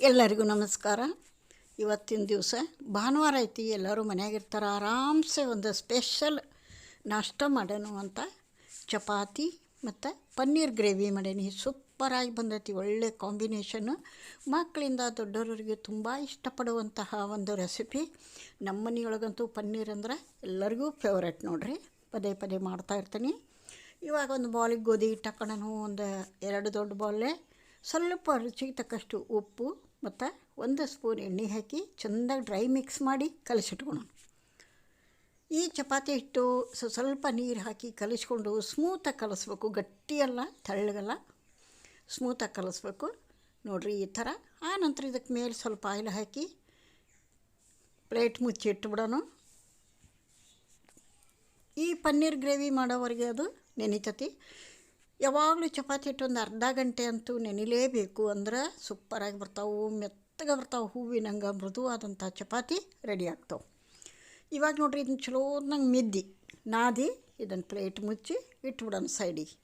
ಎಲ್ಲರಿಗೂ ನಮಸ್ಕಾರ. ಇವತ್ತಿನ ದಿವಸ ಭಾನುವಾರ ಐತಿ, ಎಲ್ಲರೂ ಮನೆಯಾಗಿರ್ತಾರೆ, ಆರಾಮ್ಸೆ ಒಂದು ಸ್ಪೆಷಲ್ ನಾಷ್ಟ ಮಾಡೋಣ ಅಂತ. ಚಪಾತಿ ಮತ್ತು ಪನ್ನೀರ್ ಗ್ರೇವಿ ಮಾಡೇನಿ. ಸೂಪರಾಗಿ ಬಂದೈತಿ, ಒಳ್ಳೆ ಕಾಂಬಿನೇಷನ್ನು ಮಕ್ಕಳಿಂದ ದೊಡ್ಡವರಿಗೆ ತುಂಬ ಇಷ್ಟಪಡುವಂತಹ ಒಂದು ರೆಸಿಪಿ. ನಮ್ಮ ಮನೆಯೊಳಗಂತೂ ಪನ್ನೀರ್ ಅಂದ್ರೆ ಎಲ್ಲರಿಗೂ ಫೇವ್ರೇಟ್ ನೋಡ್ರಿ. ಪದೇ ಪದೇ ಮಾಡ್ತಾ ಇರ್ತೀನಿ. ಇವಾಗ ಒಂದು ಬಾಲಿಗೆ ಗೋಧಿ ಹಿಟ್ಟು ಒಂದು ಎರಡು ದೊಡ್ಡ ಬಾಲೆ ಸ್ವಲ್ಪ ರುಚಿಗೆ ತಕ್ಕಷ್ಟು ಉಪ್ಪು ಮತ್ತು ಒಂದು ಸ್ಪೂನ್ ಎಣ್ಣೆ ಹಾಕಿ ಚೆಂದಾಗಿ ಡ್ರೈ ಮಿಕ್ಸ್ ಮಾಡಿ ಕಲಸಿಟ್ಕೊಳೋಣ. ಈ ಚಪಾತಿ ಹಿಟ್ಟು ಸ್ವಲ್ಪ ನೀರು ಹಾಕಿ ಕಲಿಸ್ಕೊಂಡು ಸ್ಮೂತಾಗಿ ಕಲಿಸ್ಬೇಕು, ಗಟ್ಟಿಯಲ್ಲ, ತೆಳ್ಳಗಲ್ಲ. ಸ್ಮೂತಾಗಿ ಕಲಿಸ್ಬೇಕು. ನೋಡಿರಿ ಈ ಥರ. ಆ ನಂತರ ಇದಕ್ಕೆ ಮೇಲೆ ಸ್ವಲ್ಪ ಆಯಿಲ್ ಹಾಕಿ ಪ್ಲೇಟ್ ಮುಚ್ಚಿ ಇಟ್ಬಿಡೋಣ. ಈ ಪನ್ನೀರ್ ಗ್ರೇವಿ ಮಾಡೋವರೆಗೆ ಅದು ನೆನಿತತಿ. ಯಾವಾಗಲೂ ಚಪಾತಿ ಇಟ್ಟು ಒಂದು ಅರ್ಧ ಗಂಟೆ ಅಂತೂ ನೆನಿಲೇಬೇಕು ಅಂದ್ರೆ ಸೂಪರಾಗಿ ಬರ್ತಾವೆ, ಮೆತ್ತಗೆ ಬರ್ತಾವೆ, ಹೂವಿನಂಗೆ ಮೃದುವಾದಂಥ ಚಪಾತಿ ರೆಡಿ ಆಗ್ತಾವೆ. ಇವಾಗ ನೋಡ್ರಿ ಚಲೋ ನಂಗೆ ಮಿದ್ದಿ, ನಾದಿ, ಇದನ್ನು ಪ್ಲೇಟ್ ಮುಚ್ಚಿ ಇಟ್ಬಿಡೋಣ ಸೈಡಿಗೆ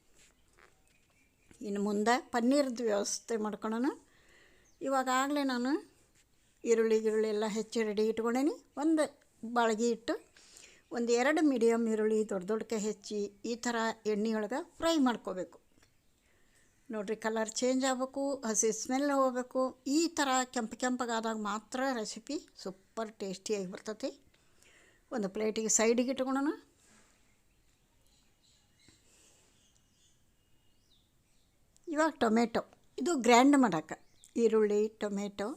ಇನ್ನು ಮುಂದೆ ಪನ್ನೀರ್ದು ವ್ಯವಸ್ಥೆ ಮಾಡ್ಕೊಳ್ಳೋಣ ಇವಾಗ ಆಗಲೇ ನಾನು ಈರುಳ್ಳಿ ಗಿರುಳ್ಳಿ ಎಲ್ಲ ಹೆಚ್ಚಿ ರೆಡಿ ಇಟ್ಕೊಂಡೇನಿ. ಒಂದು ಬಾಳ್ಗೆ ಇಟ್ಟು ಒಂದು ಎರಡು ಮೀಡಿಯಮ್ ಈರುಳ್ಳಿ, ದೊಡ್ಡ ದೊಡ್ಡಕ್ಕೆ ಹೆಚ್ಚಿ ಈ ಥರ ಎಣ್ಣೆಯೊಳಗೆ ಫ್ರೈ ಮಾಡ್ಕೋಬೇಕು. ನೋಡಿರಿ ಕಲರ್ ಚೇಂಜ್ ಆಗಬೇಕು, ಹಸಿ ಸ್ಮೆಲ್ ಹೋಗಬೇಕು. ಈ ಥರ ಕೆಂಪು ಕೆಂಪಗಾದಾಗ ಮಾತ್ರ ರೆಸಿಪಿ ಸೂಪರ್ ಟೇಸ್ಟಿಯಾಗಿ ಬರ್ತೈತಿ. ಒಂದು ಪ್ಲೇಟಿಗೆ ಸೈಡಿಗೆ ಇಟ್ಕೊಳ್ಳೋಣ. ಇವಾಗ ಟೊಮೆಟೊ. ಇದು ಗ್ರ್ಯಾಂಡ್ ಮಾಡೋಕ್ಕೆ ಈರುಳ್ಳಿ, ಟೊಮೆಟೊ,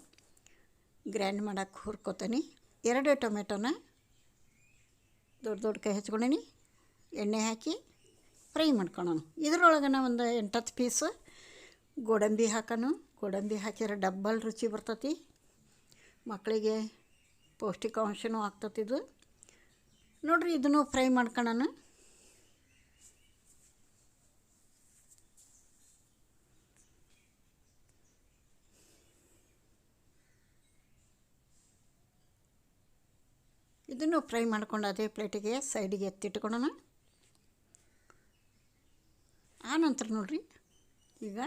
ಗ್ರ್ಯಾಂಡ್ ಮಾಡೋಕ್ಕೆ ಹುರ್ಕೋತೀನಿ. ಎರಡು ಟೊಮೆಟೊನ ದೊಡ್ಡ ದೊಡ್ಡ ಕೈ ಹಚ್ಕೊಂಡೀನಿ. ಎಣ್ಣೆ ಹಾಕಿ ಫ್ರೈ ಮಾಡ್ಕೊಳ್ಳೋಣ ಇದ್ರೊಳಗನ ಒಂದು ಎಂಟತ್ತು ಪೀಸ್ ಗೋಡಂಬಿ ಹಾಕೋಣ ಗೋಡಂಬಿ ಹಾಕಿದ್ರೆ ಡಬ್ಬಲ್ ರುಚಿ ಬರ್ತತಿ. ಮಕ್ಕಳಿಗೆ ಪೌಷ್ಟಿಕಾಂಶನೂ ಆಗ್ತತಿದು. ನೋಡಿರಿ ಇದನ್ನು ಫ್ರೈ ಮಾಡ್ಕೊಳ್ಳೋಣ ಇದನ್ನು ಫ್ರೈ ಮಾಡ್ಕೊಂಡು ಅದೇ ಪ್ಲೇಟಿಗೆ ಸೈಡಿಗೆ ಎತ್ತಿಟ್ಕೊಳ್ಳೋಣ. ಆನಂತರ ನೋಡ್ರಿ, ಈಗ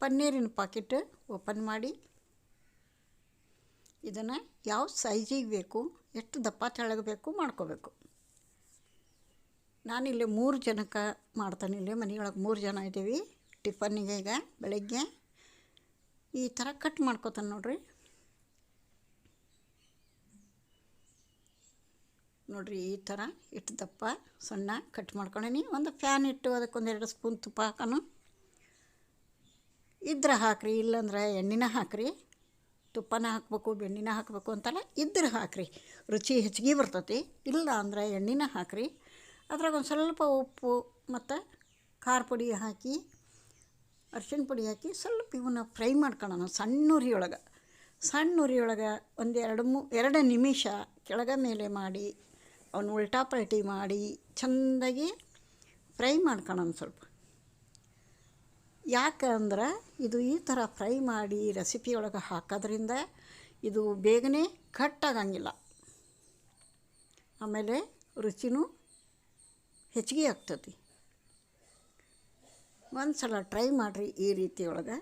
ಪನ್ನೀರಿನ ಪಾಕೆಟ್ ಓಪನ್ ಮಾಡಿ, ಇದನ್ನು ಯಾವ ಸೈಜಿಗೆ ಬೇಕು, ಎಷ್ಟು ದಪ್ಪ ತೆಳಗಬೇಕು ಮಾಡ್ಕೋಬೇಕು. ನಾನಿಲ್ಲಿ ಮೂರು ಜನಕ್ಕೆ ಮಾಡ್ತಾನೆ, ಇಲ್ಲಿ ಮನೆಯೊಳಗೆ ಮೂರು ಜನ ಇದ್ದೀವಿ, ಟಿಫನ್ನಿಗೆ ಈಗ ಬೆಳಗ್ಗೆ. ಈ ಥರ ಕಟ್ ಮಾಡ್ಕೋತಾನೆ ನೋಡ್ರಿ. ನೋಡ್ರಿ ಈ ಥರ ಇಟ್ಟು ದಪ್ಪ ಸಣ್ಣ ಕಟ್ ಮಾಡ್ಕೊಂಡೀನಿ ಒಂದು ಫ್ಯಾನ್ ಇಟ್ಟು ಅದಕ್ಕೊಂದೆರಡು ಸ್ಪೂನ್ ತುಪ್ಪ ಹಾಕೋಣ. ಇದ್ರೆ ಹಾಕ್ರಿ, ಇಲ್ಲಂದ್ರೆ ಎಣ್ಣೆನ ಹಾಕ್ರಿ. ತುಪ್ಪನ ಹಾಕಬೇಕು, ಬೆಣ್ಣಿನ ಹಾಕಬೇಕು ಅಂತಲ್ಲ, ಇದ್ರೆ ಹಾಕ್ರಿ. ರುಚಿ ಹೆಚ್ಚಿಗೆ ಬರ್ತತಿ. ಇಲ್ಲ ಅಂದ್ರೆ ಎಣ್ಣೆನ ಹಾಕ್ರಿ. ಅದ್ರಾಗ ಒಂದು ಸ್ವಲ್ಪ ಉಪ್ಪು ಮತ್ತು ಖಾರ ಪುಡಿ ಹಾಕಿ, ಅರ್ಶಿಣ ಪುಡಿ ಹಾಕಿ ಸ್ವಲ್ಪ ಇವನ್ನ ಫ್ರೈ ಮಾಡ್ಕೊಳ್ಳೋಣ ಸಣ್ಣ ಉರಿಯೊಳಗೆ ಸಣ್ಣ ಉರಿಯೊಳಗೆ ಒಂದು ಎರಡು ಮೂ, ಎರಡು ನಿಮಿಷ ಕೆಳಗೆ ಮೇಲೆ ಮಾಡಿ ಅವನು ಉಲ್ಟಾ ಪಲ್ಟಿ ಮಾಡಿ ಚೆಂದಾಗಿ ಫ್ರೈ ಮಾಡ್ಕೊಳ್ಳೋಣ ಸ್ವಲ್ಪ. ಯಾಕಂದ್ರೆ ಇದು ಈ ಥರ ಫ್ರೈ ಮಾಡಿ ರೆಸಿಪಿ ಒಳಗೆ ಹಾಕೋದ್ರಿಂದ ಇದು ಬೇಗನೆ ಕಟ್ಟಾಗಂಗಿಲ್ಲ ಆಮೇಲೆ ರುಚಿನೂ ಹೆಚ್ಚಿಗೆ ಆಗ್ತತಿ. ಒಂದು ಸಲ ಟ್ರೈ ಮಾಡಿರಿ ಈ ರೀತಿ ಒಳಗೆ.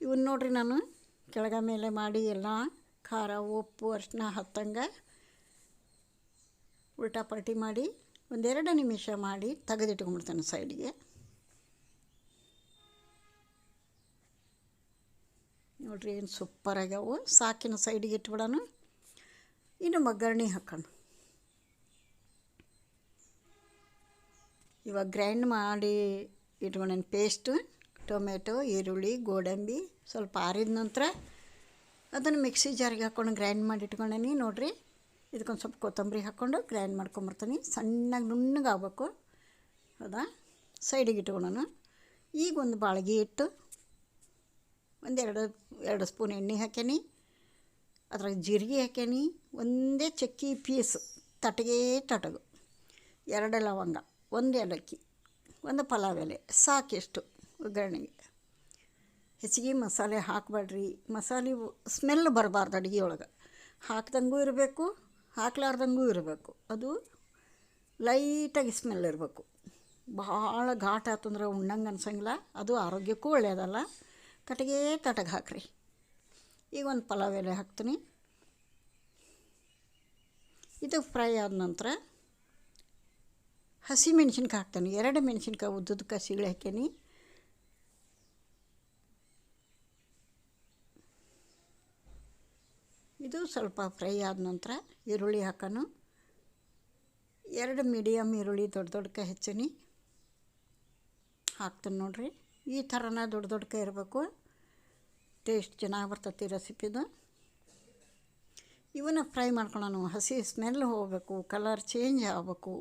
ಇವನ್ನ ನೋಡಿರಿ ನಾನು ಕೆಳಗ ಮೇಲೆ ಮಾಡಿ ಎಲ್ಲ ಖಾರ, ಉಪ್ಪು, ಅರಿಶಿನ ಹತ್ತಂಗೆ ಉಲ್ಟಾ ಪಲ್ಟಿ ಮಾಡಿ ಒಂದೆರಡು ನಿಮಿಷ ಮಾಡಿ ತೆಗೆದಿಟ್ಕೊಂಡ್ಬಿಡ್ತಾನೆ ಸೈಡಿಗೆ. ನೋಡ್ರಿ ಏನು ಸೂಪರ್ ಆಗ್ಯಾವು. ಸಾಕಿನ ಸೈಡಿಗೆ ಇಟ್ಬಿಡೋಣ. ಇನ್ನು ಒಗ್ಗರಣೆ ಹಾಕೋಣ. ಇವಾಗ ಗ್ರೈಂಡ್ ಮಾಡಿ ಇಟ್ಕೊಂಡೇನು ಪೇಸ್ಟು ಟೊಮೆಟೊ ಈರುಳ್ಳಿ, ಗೋಡಂಬಿ ಸ್ವಲ್ಪ ಆರಿದ ನಂತರ ಅದನ್ನು ಮಿಕ್ಸಿ ಜಾರಿಗೆ ಹಾಕ್ಕೊಂಡು ಗ್ರೈಂಡ್ ಮಾಡಿ ಇಟ್ಕೊಂಡೇನಿ. ನೋಡಿರಿ ಇದಕ್ಕೊಂದು ಸ್ವಲ್ಪ ಕೊತ್ತಂಬರಿ ಹಾಕ್ಕೊಂಡು ಗ್ರೈಂಡ್ ಮಾಡ್ಕೊಂಬರ್ತೀನಿ. ಸಣ್ಣಗೆ ನುಣ್ಣಗಾಗಬೇಕು. ಹೌದಾ? ಸೈಡಿಗೆ ಇಟ್ಕೊಳ್ಳೋಣ. ಈಗ ಒಂದು ಬಾಳ್ಗೆ ಇಟ್ಟು ಒಂದೆರಡು, ಎರಡು ಸ್ಪೂನ್ ಎಣ್ಣೆ ಹಾಕ್ಯಾನಿ. ಅದ್ರಾಗ ಜೀರಿಗೆ ಹಾಕ್ಯಾನಿ. ಒಂದೇ ಚಕ್ಕಿ ಪೀಸ್, ತಟಗೇ ತಟಗು. ಎರಡು ಲವಂಗ, ಒಂದು ಏಲಕ್ಕಿ, ಒಂದು ಪಲಾವ್ ಎಲೆ. ಸಾಕೆಷ್ಟು ಒಗ್ಗರಣೆಗೆ. ಹೆಚ್ಚಿಗೆ ಮಸಾಲೆ ಹಾಕಬೇಡ್ರಿ. ಮಸಾಲೆ ಸ್ಮೆಲ್ ಬರಬಾರ್ದು ಅಡುಗೆ ಒಳಗೆ ಹಾಕ್ದಂಗೂ ಇರಬೇಕು ಹಾಕ್ಲಾರ್ದಂಗೂ ಇರಬೇಕು. ಅದು ಲೈಟಾಗಿ ಸ್ಮೆಲ್ ಇರಬೇಕು. ಭಾಳ ಘಾಟ್ ಆತಂದ್ರೆ ಉಣ್ಣಂಗೆ ಅನ್ಸಂಗಿಲ್ಲ. ಅದು ಆರೋಗ್ಯಕ್ಕೂ ಒಳ್ಳೆಯದಲ್ಲ ಕಟ್ಟಿಗೆ ತಟಗೆ ಹಾಕ್ರಿ. ಈಗ ಒಂದು ಪಲಾವ್ ಎಲೆ ಹಾಕ್ತೀನಿ. ಇದು ಫ್ರೈ ಆದ ನಂತರ ಹಸಿ ಮೆಣಸಿನ್ಕಾಯಿ ಹಾಕ್ತೀನಿ. ಎರಡು ಮೆಣಸಿನ್ಕಾಯಿ ಉದ್ದದ ಕಸಿಗಳು ಹಾಕೀನಿ ಇದು ಸ್ವಲ್ಪ ಫ್ರೈ ಆದ ನಂತರ ಈರುಳ್ಳಿ ಹಾಕೋಣ ಎರಡು ಮೀಡಿಯಮ್ ಈರುಳ್ಳಿ ದೊಡ್ಡ ದೊಡ್ಡಕ್ಕೆ ಹೆಚ್ಚಿನಿ. ಹಾಕ್ತೀನಿ ನೋಡಿರಿ. ಈ ಥರನ ದೊಡ್ಡ ದೊಡ್ಡಕ್ಕೆ ಇರಬೇಕು. ಟೇಸ್ಟ್ ಚೆನ್ನಾಗಿ ಬರ್ತೈತಿ ರೆಸಿಪಿದು. ಇವನ್ನ ಫ್ರೈ ಮಾಡ್ಕೊಳ್ಳೋಣ ಹಸಿ ಸ್ಮೆಲ್ ಹೋಗಬೇಕು. ಕಲರ್ ಚೇಂಜ್ ಆಗಬೇಕು.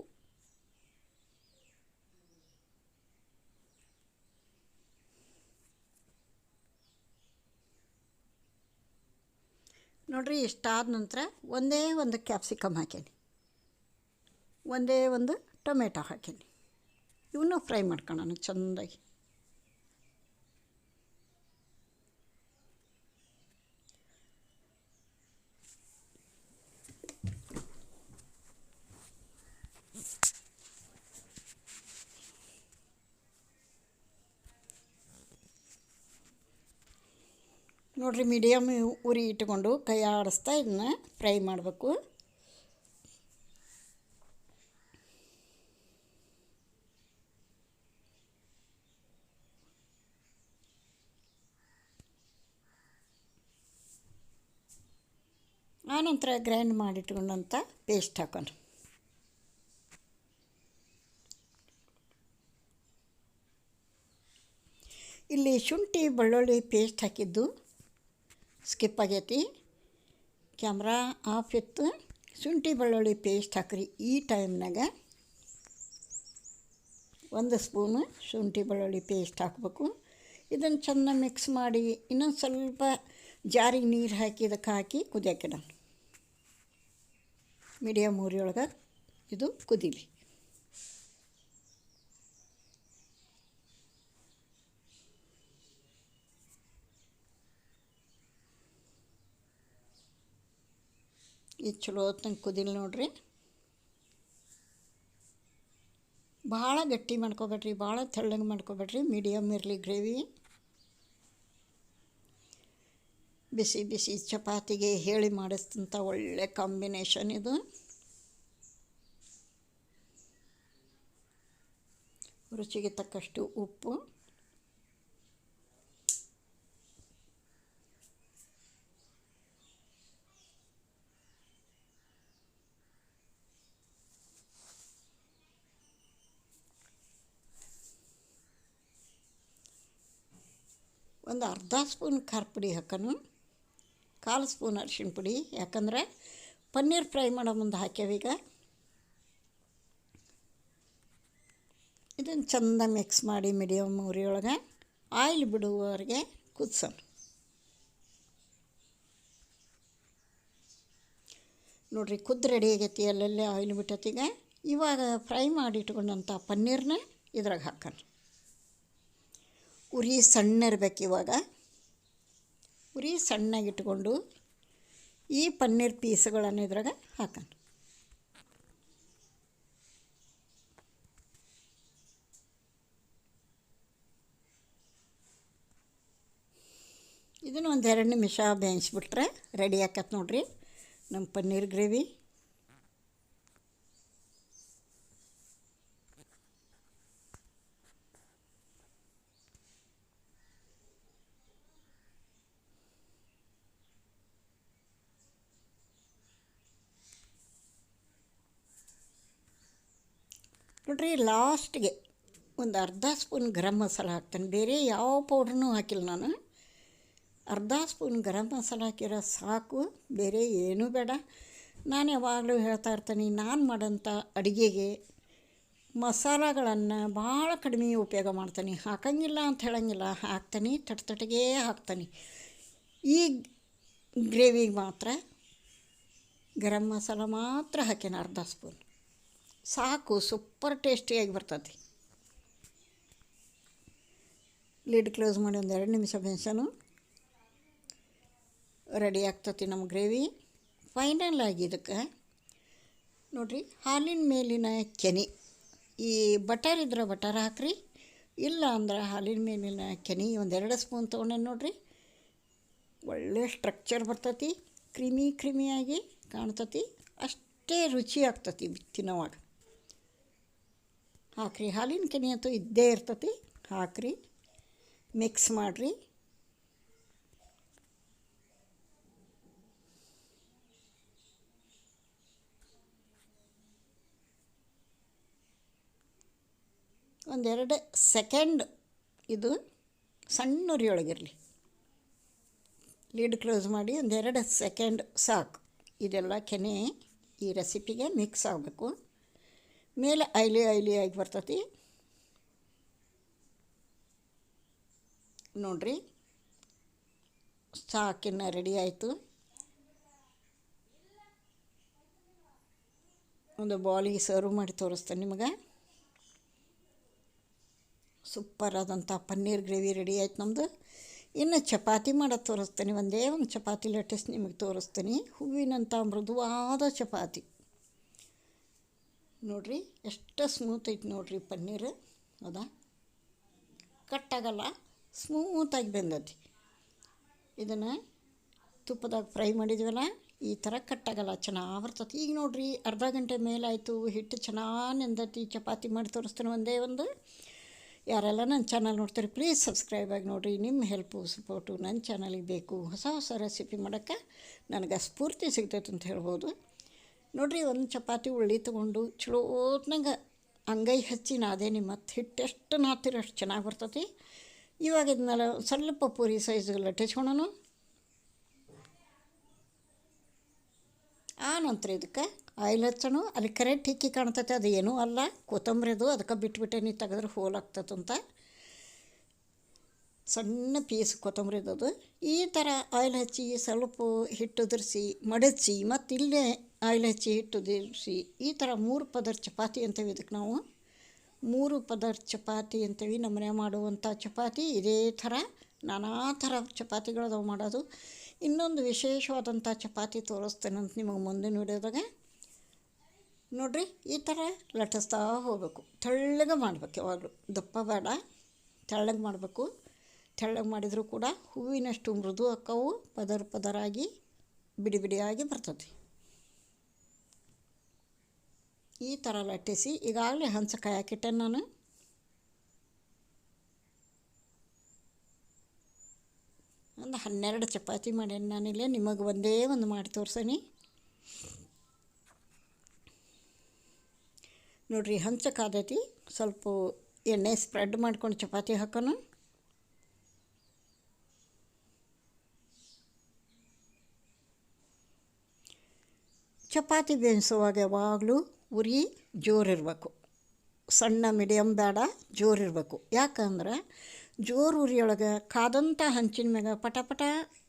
ನೋಡಿರಿ, ಇಷ್ಟಾದ ನಂತರ ಒಂದೇ ಒಂದು ಕ್ಯಾಪ್ಸಿಕಮ್ ಹಾಕೀನಿ ಒಂದೇ ಒಂದು ಟೊಮೆಟೊ ಹಾಕೀನಿ ಇವನ್ನೂ ಫ್ರೈ ಮಾಡ್ಕೊಳ್ಳೋಣ ಚೆಂದಾಗಿ. ನೋಡಿರಿ ಮೀಡಿಯಮ್ ಉರಿ ಇಟ್ಕೊಂಡು ಕೈ ಆಡಿಸ್ತಾ ಇದನ್ನ ಫ್ರೈ ಮಾಡಬೇಕು. ಆನಂತರ ಗ್ರೈಂಡ್ ಮಾಡಿಟ್ಕೊಂಡಂಥ ಪೇಸ್ಟ್ ಹಾಕೋಣ. ಇಲ್ಲಿ ಶುಂಠಿ, ಬೆಳ್ಳುಳ್ಳಿ ಪೇಸ್ಟ್ ಹಾಕಿದ್ದು ಸ್ಕಿಪ್ ಆಗೈತಿ ಕ್ಯಾಮ್ರಾ ಆಫ್ ಇತ್ತು ಶುಂಠಿ ಬೆಳ್ಳುಳ್ಳಿ ಪೇಸ್ಟ್ ಹಾಕ್ರಿ ಈ ಟೈಮ್ನಾಗ ಒಂದು ಸ್ಪೂನು ಶುಂಠಿ ಬೆಳ್ಳುಳ್ಳಿ ಪೇಸ್ಟ್ ಹಾಕಬೇಕು. ಇದನ್ನು ಚೆನ್ನಾಗಿ ಮಿಕ್ಸ್ ಮಾಡಿ ಇನ್ನೊಂದು ಸ್ವಲ್ಪ ಜಾರಿಗೆ ನೀರು ಹಾಕಿ ಇದಕ್ಕೆ ಹಾಕಿ ಕುದಿಯೋಕೆ ನಾನು ಮೀಡಿಯಮ್ ಉರಿಯೊಳಗೆ ಇದು ಕುದೀಲಿ. ಇದು ಚಲೋ ಹೊತ್ತಂಗೆ ಕುದಿಲ್ ನೋಡ್ರಿ. ಭಾಳ ಗಟ್ಟಿ ಮಾಡ್ಕೊಬೇಡ್ರಿ, ಭಾಳ ತೆಳ್ಳಗೆ ಮಾಡ್ಕೊಬೇಡ್ರಿ ಮೀಡಿಯಮ್ ಇರಲಿ ಗ್ರೇವಿ. ಬಿಸಿ ಬಿಸಿ ಚಪಾತಿಗೆ ಹೇಳಿ ಮಾಡಿಸ್ತಂಥ ಒಳ್ಳೆ ಕಾಂಬಿನೇಷನ್ ಇದು. ರುಚಿಗೆ ತಕ್ಕಷ್ಟು ಉಪ್ಪು. ಒಂದು ಅರ್ಧ ಸ್ಪೂನ್ ಖಾರ ಪುಡಿ ಹಾಕೋಣ ಕಾಲು ಸ್ಪೂನ್ ಅರಿಶಿಣ ಪುಡಿ. ಯಾಕಂದರೆ ಪನ್ನೀರ್ ಫ್ರೈ ಮಾಡೋ ಮುಂದೆ ಹಾಕ್ಯಾವೀಗ ಇದನ್ನು ಚೆಂದ ಮಿಕ್ಸ್ ಮಾಡಿ ಮೀಡಿಯಮ್ ಉರಿಯೊಳಗೆ ಆಯಿಲ್ ಬಿಡುವವರೆಗೆ ಕುದಿಸೋಣ. ನೋಡಿರಿ ಕುದ್ದು ರೆಡಿ ಆಗೈತಿ, ಅಲ್ಲಲ್ಲೇ ಆಯಿಲ್ ಬಿಟ್ಟತ್ತೀಗ ಇವಾಗ ಫ್ರೈ ಮಾಡಿ ಇಟ್ಕೊಂಡಂಥ ಪನ್ನೀರನ್ನ ಇದ್ರಾಗ ಹಾಕೋಣ. ಉರಿ ಸಣ್ಣ ಇರಬೇಕು ಇವಾಗ. ಉರಿ ಸಣ್ಣಗೆ ಇಟ್ಕೊಂಡು ಈ ಪನ್ನೀರ್ ಪೀಸ್ಗಳನ್ನು ಇದ್ರಾಗ ಹಾಕೋಣ. ಇದನ್ನು ಒಂದು ಎರಡು ನಿಮಿಷ ಬೇಯಿಸ್ಬಿಟ್ರೆ ರೆಡಿ ಆಕತ್ ನೋಡ್ರಿ. ನಮ್ಮ ಪನ್ನೀರ್ ಗ್ರೇವಿ ನೋಡ್ರಿ, ಲಾಸ್ಟ್ಗೆ ಒಂದು ಅರ್ಧ ಸ್ಪೂನ್ ಗರಂ ಮಸಾಲ ಹಾಕ್ತೇನೆ. ಬೇರೆ ಯಾವ ಪೌಡ್ರನ್ನೂ ಹಾಕಿಲ್ಲ ನಾನು. ಅರ್ಧ ಸ್ಪೂನ್ ಗರಂ ಮಸಾಲ ಹಾಕಿರೋ ಸಾಕು, ಬೇರೆ ಏನೂ ಬೇಡ. ನಾನು ಯಾವಾಗಲೂ ಹೇಳ್ತಾ ಇರ್ತೀನಿ, ನಾನು ಮಾಡೋಂಥ ಅಡುಗೆಗೆ ಮಸಾಲಗಳನ್ನು ಭಾಳ ಕಡಿಮೆ ಉಪಯೋಗ ಮಾಡ್ತೀನಿ. ಹಾಕಂಗಿಲ್ಲ ಅಂತ ಹೇಳಂಗಿಲ್ಲ, ಹಾಕ್ತೀನಿ, ತಟ್ ತಟಗೇ ಹಾಕ್ತೀನಿ. ಈ ಗ್ರೇವಿಗೆ ಮಾತ್ರ ಗರಂ ಮಸಾಲ ಮಾತ್ರ ಹಾಕೇನೆ ಅರ್ಧ ಸ್ಪೂನ್. ಸಾಕು ಸೂಪರ್ ಟೇಸ್ಟಿಯಾಗಿ ಬರ್ತದೆ ಲಿಡ್ ಕ್ಲೋಸ್ ಮಾಡಿ ಒಂದು ಎರಡು ನಿಮಿಷ ಬೆನ್ಸನು ರೆಡಿ ಆಗ್ತತಿ ನಮ್ಮ ಗ್ರೇವಿ ಫೈನಲ್ ಆಗಿ ಇದಕ್ಕೆ, ನೋಡಿರಿ, ಹಾಲಿನ ಮೇಲಿನ ಕೆನೆ. ಈ ಬಟರ್ ಇದ್ರೆ ಬಟರ್ ಹಾಕ್ರಿ, ಇಲ್ಲ ಅಂದ್ರೆ ಹಾಲಿನ ಮೇಲಿನ ಕೆನೆ ಒಂದೆರಡು ಸ್ಪೂನ್ ತೊಗೊಂಡೆ ನೋಡಿರಿ, ಒಳ್ಳೆ ಸ್ಟ್ರಕ್ಚರ್ ಬರ್ತತಿ ಕ್ರಿಮಿ ಕ್ರಿಮಿಯಾಗಿ ಕಾಣ್ತತಿ, ಅಷ್ಟೇ ರುಚಿ ಆಗ್ತತಿ ತಿನ್ನೋವಾಗ ಹಾಕ್ರಿ. ಹಾಲಿನ ಕೆನೆ ಅಂತೂ ಇದ್ದೇ ಇರ್ತತಿ. ಹಾಕ್ರಿ. ಮಿಕ್ಸ್ ಮಾಡಿರಿ. ಒಂದೆರಡು ಸೆಕೆಂಡ್ ಇದು ಸಣ್ಣ ಉರಿಯೊಳಗಿರಲಿ ಲೀಡ್ ಕ್ಲೋಸ್ ಮಾಡಿ ಒಂದೆರಡು ಸೆಕೆಂಡ್ ಸಾಕು. ಇದೆಲ್ಲ ಕೆನೆ ಈ ರೆಸಿಪಿಗೆ ಮಿಕ್ಸ್ ಆಗಬೇಕು. ಮೇಲೆ ಐಲಿ ಐಲಿ ಆಗಿ ಬರ್ತತಿ. ನೋಡ್ರಿ. ಸಾಕಿನ್ನ ರೆಡಿ ಆಯಿತು. ಒಂದು ಬಾಲಿಗೆ ಸರ್ವ್ ಮಾಡಿ ತೋರಿಸ್ತೇನೆ ನಿಮಗೆ. ಸೂಪರ್ ಆದಂಥ ಪನ್ನೀರ್ ಗ್ರೇವಿ ರೆಡಿ ಆಯ್ತು ನಮ್ಮದು ಇನ್ನು ಚಪಾತಿ ಮಾಡೋದು ತೋರಿಸ್ತೀನಿ ಒಂದೇ ಒಂದು ಚಪಾತಿ ಲೇಟೆಸ್ಟ್ ನಿಮಗೆ ತೋರಿಸ್ತೀನಿ. ಹೂವಿನಂಥ ಮೃದುವಾದ ಚಪಾತಿ. ನೋಡಿರಿ, ಎಷ್ಟು ಸ್ಮೂತ್ ಐತಿ ನೋಡ್ರಿ ಪನ್ನೀರ್. ಹೌದಾ ಕಟ್ಟಾಗಲ್ಲ ಸ್ಮೂತಾಗಿ ಬೆಂದೈತಿ. ಇದನ್ನು ತುಪ್ಪದಾಗ ಫ್ರೈ ಮಾಡಿದ್ವಲ್ಲ, ಈ ಥರ ಕಟ್ಟಾಗಲ್ಲ ಚೆನ್ನಾಗಿ ಬರ್ತತಿ. ಈಗ ನೋಡ್ರಿ, ಅರ್ಧ ಗಂಟೆ ಮೇಲಾಯಿತು ಹಿಟ್ಟು ಚೆನ್ನಾಗಿ ನೆಂದತಿ, ಚಪಾತಿ ಮಾಡಿ ತೋರಿಸ್ತೀನಿ ಒಂದೇ ಒಂದು. ಯಾರೆಲ್ಲ ನನ್ನ ಚಾನಲ್ ನೋಡ್ತಾರೆ ಪ್ಲೀಸ್ ಸಬ್ಸ್ಕ್ರೈಬ್ ಆಗಿ ನೋಡಿರಿ. ನಿಮ್ಮ ಹೆಲ್ಪು ಸಪೋರ್ಟು ನನ್ನ ಚಾನಲಿಗೆ ಬೇಕು. ಹೊಸ ಹೊಸ ರೆಸಿಪಿ ಮಾಡೋಕ್ಕೆ ನನಗೆ ಸ್ಫೂರ್ತಿ ಸಿಗ್ತೈತೆ ಅಂತ ಹೇಳ್ಬೋದು. ನೋಡಿರಿ ಒಂದು ಚಪಾತಿ ಉಳ್ಳಿ ತೊಗೊಂಡು ಚಲೋತ್ನಾಗ ಅಂಗೈ ಹಚ್ಚಿ ನಾದೇನಿ ಮತ್ತು ಹಿಟ್ಟು ಎಷ್ಟು ನಾತಿರೋ ಅಷ್ಟು ಚೆನ್ನಾಗಿ ಬರ್ತತಿ. ಇವಾಗ ಇದನ್ನೆಲ್ಲ ಸ್ವಲ್ಪ ಪೂರಿ ಸೈಜ್ಗೆ ಲಟ್ಟಿಸ್ಕೊಳೋಣ. ಆ ನಂತರ ಇದಕ್ಕೆ ಆಯಿಲ್ ಹಚ್ಚೋಣ. ಅಲ್ಲಿ ಕರೆಕ್ಟ್ ಹಿಕ್ಕಿ ಕಾಣ್ತೈತೆ, ಅದು ಏನೂ ಅಲ್ಲ. ಕೊತ್ತಂಬರಿ ಅದು, ಅದಕ್ಕೆ ಬಿಟ್ಬಿಟ್ಟೆ ತೆಗೆದ್ರೆ ಹೋಲ್ ಆಗ್ತದಂತ ಸಣ್ಣ ಪೀಸ್ ಕೊತ್ತಂಬರಿದು ಅದು. ಈ ಥರ ಆಯಿಲ್ ಹಚ್ಚಿ ಸ್ವಲ್ಪ ಹಿಟ್ಟು ಉದುರಿಸಿ, ಮಡಚಿ ಮತ್ತು ಇಲ್ಲೇ ಆಯಿಲ್ ಹಚ್ಚಿ ಹಿಟ್ಟು ಉದುರಿಸಿ ಈ ಥರ ಮೂರು ಪದರ ಚಪಾತಿ ಅಂತೇವೆ ಇದಕ್ಕೆ ನಾವು. ಮೂರು ಪದರ ಚಪಾತಿ ಅಂತೇವಿ. ನಮ್ಮನೆ ಮಾಡುವಂಥ ಚಪಾತಿ ಇದೇ ಥರ. ನಾನಾ ಥರ ಚಪಾತಿಗಳದಾವು ಮಾಡೋದು. ಇನ್ನೊಂದು ವಿಶೇಷವಾದಂಥ ಚಪಾತಿ ತೋರಿಸ್ತೇನೆ ಅಂತ ನಿಮಗೆ ಮುಂದೆ ನೋಡಿದಾಗ ನೋಡಿರಿ, ಈ ಥರ ಲಟ್ಟಿಸ್ತಾ ಹೋಗಬೇಕು. ತೆಳ್ಳಗೆ ಮಾಡಬೇಕು ಯಾವಾಗಲೂ. ದಪ್ಪ ಬೇಡ. ತೆಳ್ಳಗೆ ಮಾಡಬೇಕು. ತೆಳ್ಳಗೆ ಮಾಡಿದರೂ ಕೂಡ ಹೂವಿನಷ್ಟು ಮೃದು ಅಕ್ಕವು ಪದರ ಪದರಾಗಿ ಬಿಡಿ ಬಿಡಿಯಾಗಿ ಬರ್ತದೆ. ಈ ಥರ ಲಟ್ಟಿಸಿ ಈಗಾಗಲೇ ಹಂಚಕಾಯಿ ಹಾಕಿಟ್ಟೆ ನಾನು. ಒಂದು ಹನ್ನೆರಡು ಚಪಾತಿ ಮಾಡೇನಿ ನಾನಿಲ್ಲೇ ನಿಮಗೆ ಒಂದೇ ಒಂದು ಮಾಡಿ ತೋರ್ಸೀನಿ ನೋಡಿರಿ ಹಂಚಕ್ಕಾದೈತಿ ಸ್ವಲ್ಪ ಎಣ್ಣೆ ಸ್ಪ್ರೆಡ್ ಮಾಡ್ಕೊಂಡು ಚಪಾತಿ ಹಾಕೋಣ. ಚಪಾತಿ ಬೇಯಿಸುವಾಗ ಯಾವಾಗಲೂ ಉರಿ ಜೋರಿರಬೇಕು. ಸಣ್ಣ ಮೀಡಿಯಮ್ ಬೇಡ, ಜೋರಿರಬೇಕು. ಯಾಕಂದ್ರೆ ಜೋರು ಉರಿಯೊಳಗೆ ಕಾದಂಥ ಹಂಚಿನ ಮ್ಯಾಗ ಪಟ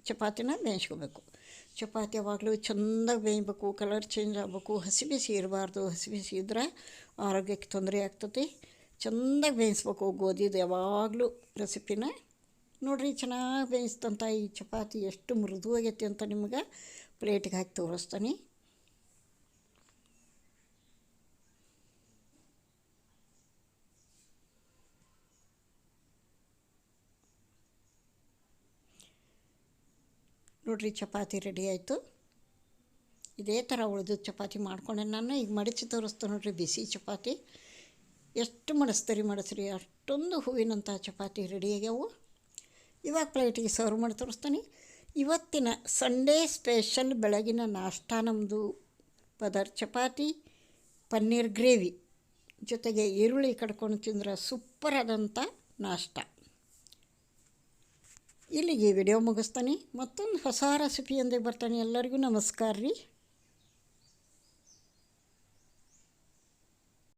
ಚಪಾತಿನ ಬೇಯಿಸ್ಕೋಬೇಕು. ಚಪಾತಿ ಯಾವಾಗಲೂ ಚೆಂದಾಗಿ ಬೇಯಬೇಕು ಕಲರ್ ಚೇಂಜ್ ಆಗಬೇಕು, ಹಸಿ ಬಿಸಿ ಇರಬಾರ್ದು. ಹಸಿ ಬಿಸಿ ಇದ್ರೆ ಆರೋಗ್ಯಕ್ಕೆ ತೊಂದರೆ ಆಗ್ತತಿ. ಚೆಂದಾಗಿ ಬೇಯಿಸ್ಬೇಕು ಗೋಧಿದು ಯಾವಾಗಲೂ ರೆಸಿಪಿನ. ನೋಡಿರಿ, ಚೆನ್ನಾಗಿ ಬೇಯಿಸ್ತಂತ ಈ ಚಪಾತಿ ಎಷ್ಟು ಮೃದು ಆಗೈತಿ ಅಂತ ನಿಮ್ಗೆ ಪ್ಲೇಟಿಗೆ ಹಾಕಿ ತೋರಿಸ್ತೀನಿ. ನೋಡಿರಿ ಚಪಾತಿ ರೆಡಿ ಆಯಿತು. ಇದೇ ಥರ ಉಳಿದು ಚಪಾತಿ ಮಾಡ್ಕೊಂಡೆ ನಾನು. ಈಗ ಮಡಚಿ ತೋರಿಸ್ತು ನೋಡಿರಿ ಬಿಸಿ ಚಪಾತಿ. ಎಷ್ಟು ಮಡಿಸ್ತೀರಿ ಮಡಸ್ರಿ, ಅಷ್ಟೊಂದು ಹೂವಿನಂಥ ಚಪಾತಿ ರೆಡಿ ಆಗ್ಯಾವು. ಇವಾಗ ಪ್ಲೇಟಿಗೆ ಸರ್ವ್ ಮಾಡಿ ತೋರಿಸ್ತೀನಿ. ಇವತ್ತಿನ ಸಂಡೇ ಸ್ಪೆಷಲ್ ಬೆಳಗಿನ ನಾಷ್ಟ ನಮ್ಮದು ಪದರ್ ಚಪಾತಿ, ಪನ್ನೀರ್ ಗ್ರೇವಿ ಜೊತೆಗೆ ಈರುಳ್ಳಿ ಕಡ್ಕೊಂಡು ತಿಂದ್ರೆ ಸೂಪರ್ ಆದಂಥ ನಾಷ್ಟ. ಇಲ್ಲಿಗೆ ವಿಡಿಯೋ ಮುಗಿಸ್ತಾನೆ. ಮತ್ತೊಂದು ಹೊಸ ರೆಸಿಪಿಯೊಂದಿಗೆ ಬರ್ತಾನೆ. ಎಲ್ಲರಿಗೂ ನಮಸ್ಕಾರ ರೀ.